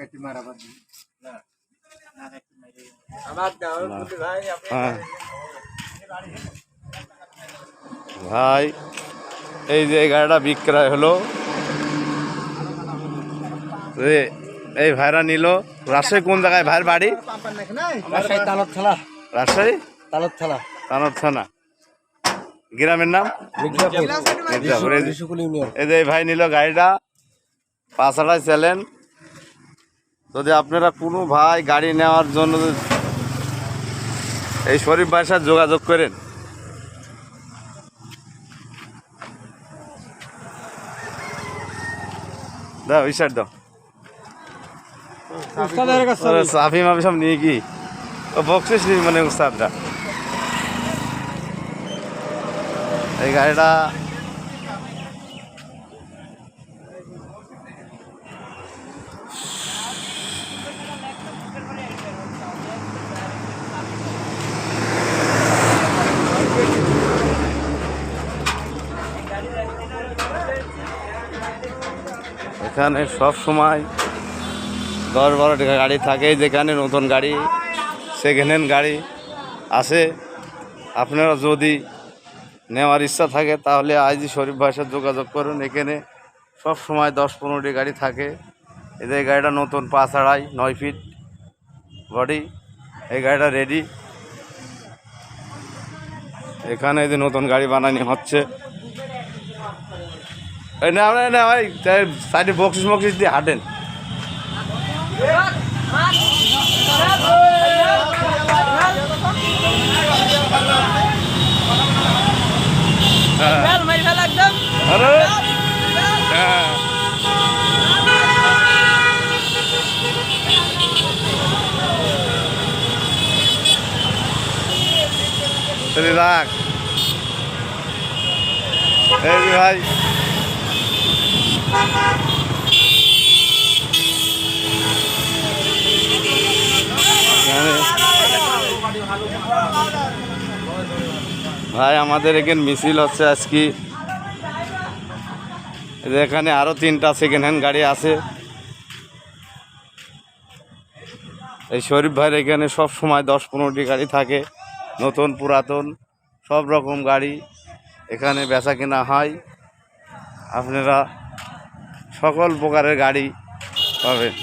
মারাবার হ্যাঁ। ভাই এই যে এই গাড়িটা বিক্রয় হলো এই ভাইরা নিল। রাজশাহী কোন জায়গায় ভাইয়ের বাড়ি? রাজশাহী তালত থালা। রাজশাহী? তালত থানা। গ্রামের নাম? মির্জাপুর। মির্জাপুর। এই যে- এই ভাই নিল গাড়িটা। পাঁচড়ায় চালেন যদি আপনারা কোনো ভাই গাড়ি নেওয়ার জন্য এই শরীফ ভাইয়ের সাথে যোগাযোগ করেন। দাও ওই সাইড দাও। সাফি মাফি সব নিয়ে কি? ও বকশিস নি মানে উস্তাদরা? এই গাড়িটা এখানে সব সময় দশ বারোটা গাড়ি থাকে, যেখানে নতুন গাড়ি সেকেন্ড হ্যান্ড গাড়ি আছে আপনারা যদি নেওয়ার ইচ্ছা থাকে, তাহলে আইজি শরীফ ভাইয়ের সাথে যোগাযোগ করুন। এখানে সব সময় দশ পনেরোটি গাড়ি থাকে। এদের গাড়িটা নতুন, পাঁচ আড়াই, নয় ফিট বডি এই গাড়িটা রেডি এখানে যে নতুন গাড়ি বানানি হচ্ছে। না না না ভাই সাইডে বক্সিস মক্সিস দিয়ে হাঁটেন। রাখ। ভাই এখানে- ভাই, আমাদের এখানে মিছিল হচ্ছে আজকে। এখানে আরও তিনটা সেকেন্ড হ্যান্ড গাড়ি আছে। এই শরীফ ভাইয়ের এখানে সব সময় দশ পনেরোটি গাড়ি থাকে, নতুন, পুরাতন, সব রকম গাড়ি এখানে বেচা কেনা হয়। আপনারা সকল প্রকারের গাড়ি পাবেন।